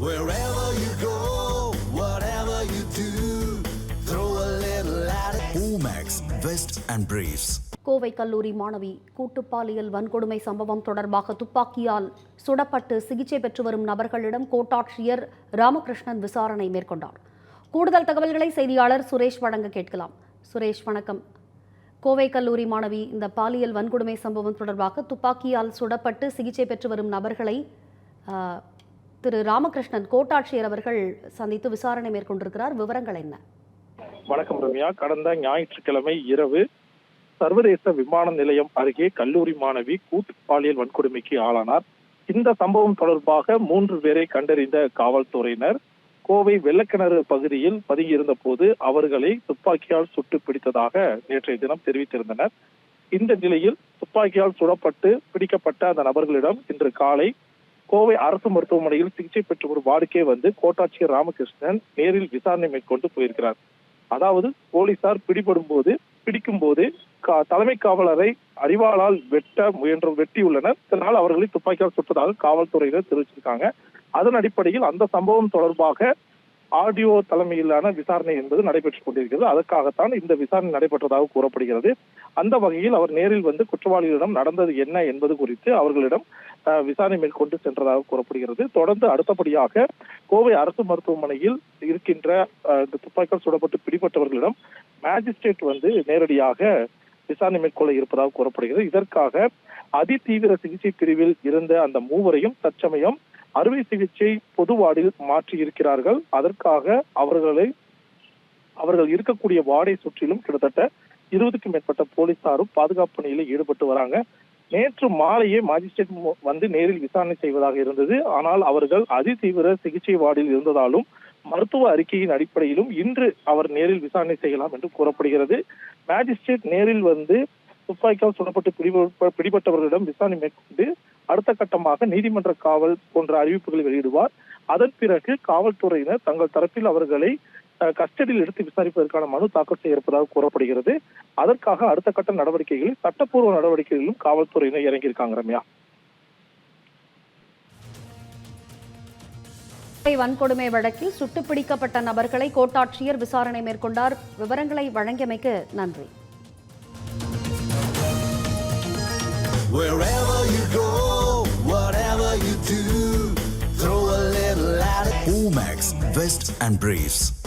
Wherever you go, whatever you do, throw a little at it. Omax, Vest and Briefs. Kovai கல்லூரி மாணவி கூட்டு பாலியல் வன்கொடுமை சம்பவம் தொடர்பாக துப்பாக்கியால் சுடப்பட்டு சிகிச்சை பெற்று வரும் நபர்களிடம் கோட்டாட்சியர் ராமகிருஷ்ணன் விசாரணை மேற்கொண்டார் கூடுதல் தகவல்களை செய்தியாளர் சுரேஷ் வழங்க கேட்கலாம் சுரேஷ் வணக்கம் கோவை கல்லூரி மாணவி இந்த பாலியல் வன்கொடுமை சம்பவம் தொடர்பாக துப்பாக்கியால் சுடப்பட்டு சிகிச்சை பெற்று வரும் நபர்களை திரு ராமகிருஷ்ணன் கோட்டாட்சியர் அவர்கள் சந்தித்து விசாரணை மேற்கொண்டிருக்கிறார். விவரங்கள் என்ன? வணக்கம் ரம்யா. கடந்த ஞாயிற்றுக்கிழமை இரவு சர்வதேச விமான நிலையம் அருகே கல்லூரி மாணவி கூட்டு பாலியல் வன்கொடுமைக்கு ஆளானார். இந்த சம்பவம் தொடர்பாக மூன்று பேரை கண்டறிந்த காவல்துறையினர் கோவை வெள்ளக்கிணறு பகுதியில் பதுங்கியிருந்த போது அவர்களை துப்பாக்கியால் சுட்டு பிடித்ததாக நேற்றைய தினம் தெரிவித்திருந்தனர். இந்த நிலையில் துப்பாக்கியால் சுடப்பட்டு பிடிக்கப்பட்ட அந்த நபர்களிடம் இன்று காலை கோவை அரசு மருத்துவமனையில் சிகிச்சை பெற்று வரும் வார்டுக்கே வந்து கோட்டாட்சியர் ராமகிருஷ்ணன் நேரில் விசாரணை மேற்கொண்டு போயிருக்கிறார். அதாவது போலீசார் பிடிபடும் போது பிடிக்கும் போது கா- தலைமை காவலரை அறிவாளால் வெட்ட முயன்ற வெட்டியுள்ளனர். இதனால் அவர்களை துப்பாக்கியால் சுட்டதாக காவல்துறையினர் தெரிவிச்சிருக்காங்க. அதன் அடிப்படையில் அந்த சம்பவம் தொடர்பாக ஆடியோ தலைமையிலான விசாரணை என்பது நடைபெற்றுக் கொண்டிருக்கிறது. அதற்காகத்தான் இந்த விசாரணை நடைபெற்றதாக கூறப்படுகிறது. அந்த வகையில் அவர் நேரில் வந்து குற்றவாளிகளிடம் நடந்தது என்ன என்பது குறித்து அவர்களிடம் விசாரணை மேற்கொண்டு சென்றதாக கூறப்படுகிறது. தொடர்ந்து அடுத்தபடியாக கோவை அரசு மருத்துவமனையில் இருக்கின்ற இந்த துப்பாக்கியால் சுடப்பட்டு பிடிபட்டவர்களிடம் மேஜிஸ்ட்ரேட் வந்து நேரடியாக விசாரணை மேற்கொள்ள இருப்பதாக கூறப்படுகிறது. இதற்காக அதிதீவிர சிகிச்சை பிரிவில் இருந்த அந்த மூவரையும் தற்சமயம் அறுவை சிகிச்சை பொது வார்டில் மாற்றி இருக்கிறார்கள் அதற்காக அவர்களை அவர்கள் இருக்கக்கூடிய வார்டை சுற்றிலும் கிட்டத்தட்ட இருபதுக்கும் மேற்பட்ட போலீசாரும் பாதுகாப்பு பணியில் ஈடுபட்டு வராங்க. நேற்று மாலையே மாஜிஸ்ட்ரேட் வந்து நேரில் விசாரணை செய்வதாக இருந்தது. ஆனால் அவர்கள் அதிதீவிர சிகிச்சை வார்டில் இருந்ததாலும் மருத்துவ அறிக்கையின் அடிப்படையிலும் இன்று அவர் நேரில் விசாரணை செய்யலாம் என்று கூறப்படுகிறது. மேஜிஸ்ட்ரேட் நேரில் வந்து துப்பாக்கியால் சுடப்பட்டு பிடிபட்டவர்களிடம் விசாரணை மேற்கொண்டு அடுத்த கட்டமாக நீதிமன்ற காவல் போன்ற அறிவிப்புகளை வெளியிடுவார். அதன் பிறகு காவல்துறையினர் தங்கள் தரப்பில் அவர்களை கஸ்டடியில் எடுத்து விசாரிப்பதற்கான மனு தாக்கல் செய்ய இருப்பதாக கூறப்படுகிறது. அதற்காக அடுத்த கட்ட நடவடிக்கைகளில் சட்டப்பூர்வ நடவடிக்கைகளிலும் காவல்துறையினர் இறங்கியிருக்காங்க ரம்யா. வன்கொடுமை வழக்கில் சுட்டுப் பிடிக்கப்பட்ட நபர்களை கோட்டாட்சியர் விசாரணை மேற்கொண்டார். விவரங்களை வழங்கியமைக்கு நன்றி. vest and breathe.